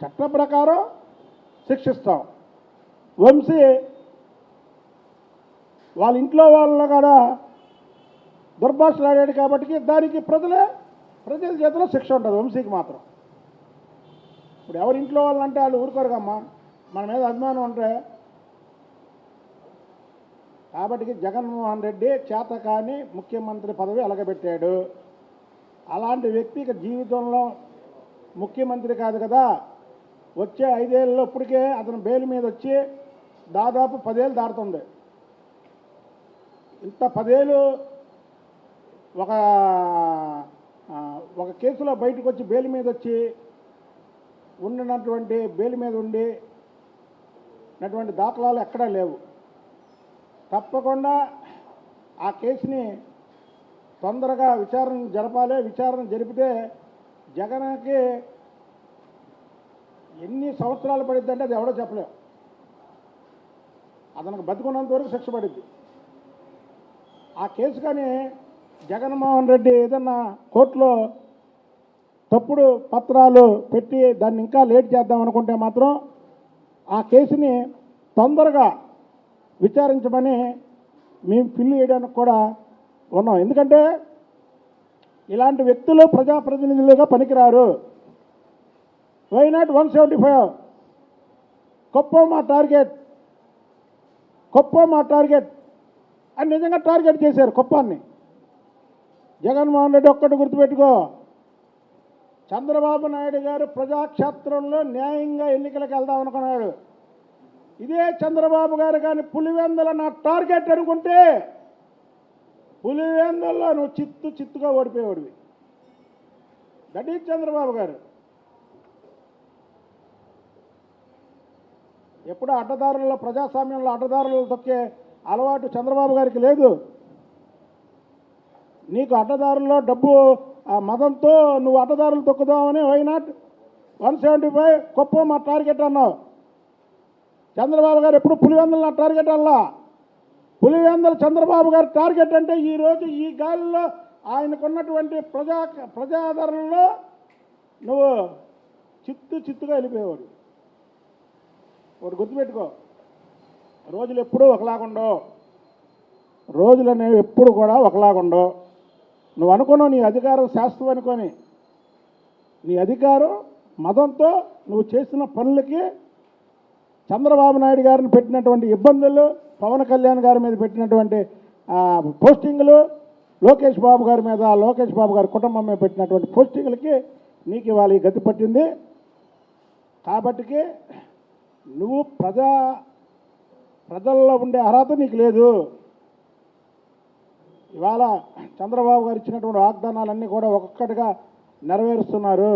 చట్ట ప్రకారం శిక్షిస్తాం. వంశీ వాళ్ళ ఇంట్లో వాళ్ళ కూడా దుర్భాషలాడాడు కాబట్టి దానికి ప్రజలే ప్రజల చేతిలో శిక్ష ఉంటుంది వంశీకి మాత్రం. ఇప్పుడు ఎవరి ఇంట్లో వాళ్ళు అంటే వాళ్ళు ఊరుకోరుగమ్మా. మన మీద అభిమానం ఉంటే కాబట్టి జగన్మోహన్ రెడ్డి చేత కానీ ముఖ్యమంత్రి పదవి అలగబెట్టాడు. అలాంటి వ్యక్తిగత జీవితంలో ముఖ్యమంత్రి కాదు కదా వచ్చే ఐదేళ్ళలో ఇప్పటికే అతను బెయిల్ మీద వచ్చి దాదాపు పదేళ్ళు దాటుతుంది. ఇంత పదేళ్ళు ఒక ఒక కేసులో బయటకు వచ్చి బెయిల్ మీద వచ్చి ఉండినటువంటి బెయిల్ మీద ఉండి నటువంటి దాఖలాలు ఎక్కడా లేవు. తప్పకుండా ఆ కేసుని తొందరగా విచారణ జరపాలి విచారణ జరిపితే జగన్కి ఎన్ని సంవత్సరాలు పడిద్దంటే అది ఎవడో చెప్పలేము అతనికి బతుకున్నంత వరకు శిక్ష పడింది ఆ కేసు కానీ జగన్మోహన్ రెడ్డి ఏదన్నా కోర్టులో తప్పుడు పత్రాలు పెట్టి దాన్ని ఇంకా లేట్ చేద్దాం అనుకుంటే మాత్రం ఆ కేసుని తొందరగా విచారించమని మేము ఫిల్ చేయడానికి కూడా ఉన్నాం. ఎందుకంటే ఇలాంటి వ్యక్తులు ప్రజాప్రతినిధులుగా పనికిరారు. Why not one seventy five గొప్ప మా టార్గెట్ గొప్ప మా టార్గెట్ అని నిజంగా టార్గెట్ చేశారు కుప్పాన్ని జగన్మోహన్ రెడ్డి ఒక్కటి గుర్తుపెట్టుకో. చంద్రబాబు నాయుడు గారు ప్రజాక్షేత్రంలో న్యాయంగా ఎన్నికలకు వెళ్దాం అనుకున్నాడు. ఇదే చంద్రబాబు గారు కానీ పులివెందుల నా టార్గెట్ అనుకుంటే పులివెందుల్లో నువ్వు చిత్తు చిత్తుగా ఓడిపోయేవాడివి. దట్ ఈజ్ చంద్రబాబు గారు. ఎప్పుడు అడ్డదారుల్లో ప్రజాస్వామ్యంలో అడ్డదారులు తొక్కే అలవాటు చంద్రబాబు గారికి లేదు. నీకు అడ్డదారుల్లో డబ్బు మదంతో నువ్వు అడ్డదారులు తొక్కుదామని why not one seventy five గొప్ప మా టార్గెట్ అన్నావు. చంద్రబాబు గారు ఎప్పుడు పులివెందులు నా టార్గెట్ అల్లా? పులివెందులు చంద్రబాబు గారి టార్గెట్ అంటే ఈరోజు ఈ గాలిలో ఆయనకున్నటువంటి ప్రజా ప్రజాదరణలో నువ్వు చిత్తు చిత్తుగా వెళ్ళిపోయేవాడు ఒకటి గుర్తుపెట్టుకో. రోజులు ఎప్పుడూ ఒకలాగుండవు రోజులు అనేవి ఎప్పుడు కూడా ఒకలాగుండవు నువ్వు అనుకున్నావు నీ అధికారం శాస్త్రం అనుకొని. నీ అధికారం మతంతో నువ్వు చేసిన పనులకి చంద్రబాబు నాయుడు గారిని పెట్టినటువంటి ఇబ్బందులు పవన్ కళ్యాణ్ గారి మీద పెట్టినటువంటి పోస్టింగ్లు పోస్టింగులు లోకేష్ బాబు గారి మీద లోకేష్ బాబు గారి కుటుంబం మీద పెట్టినటువంటి పోస్టింగులకి నీకు ఇవాళ ఈ గతి పట్టింది. కాబట్టికి నువ్వు ప్రజా ప్రజల్లో ఉండే అర్హత నీకు లేదు. ఇవాళ చంద్రబాబు గారు ఇచ్చినటువంటి వాగ్దానాలన్నీ కూడా ఒక్కొక్కటిగా నెరవేరుస్తున్నారు.